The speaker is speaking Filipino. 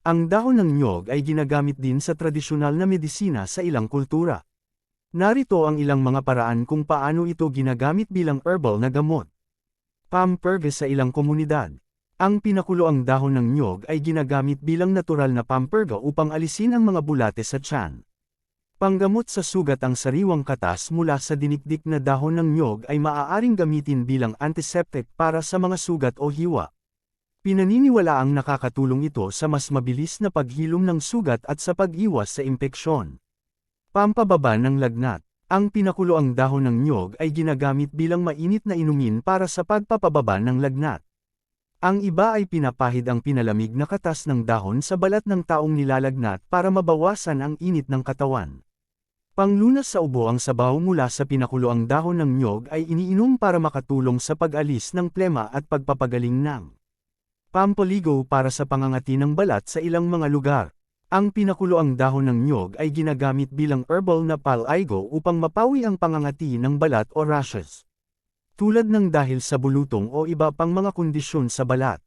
Ang dahon ng nyog ay ginagamit din sa tradisyonal na medisina sa ilang kultura. Narito ang ilang mga paraan kung paano ito ginagamit bilang herbal na gamot. Pamperga sa ilang komunidad. Ang pinakuloang dahon ng nyog ay ginagamit bilang natural na pamperga upang alisin ang mga bulate sa tiyan. Panggamot sa sugat ang sariwang katas mula sa dinikdik na dahon ng nyog ay maaaring gamitin bilang antiseptic para sa mga sugat o hiwa. Pinaniniwala ang nakakatulong ito sa mas mabilis na paghilom ng sugat at sa pag-iwas sa impeksyon. Pampababa ng lagnat. Ang pinakuloang dahon ng nyog ay ginagamit bilang mainit na inumin para sa pagpapababa ng lagnat. Ang iba ay pinapahid ang pinalamig na katas ng dahon sa balat ng taong nilalagnat para mabawasan ang init ng katawan. Panglunas sa ubo ang sabaw mula sa pinakuloang dahon ng nyog ay iniinom para makatulong sa pag-alis ng plema at pagpapagaling ng pampaligo para sa pangangati ng balat sa ilang mga lugar. Ang pinakuloang dahon ng nyog ay ginagamit bilang herbal na palaigo upang mapawi ang pangangati ng balat o rashes. Tulad ng dahil sa bulutong o iba pang mga kondisyon sa balat.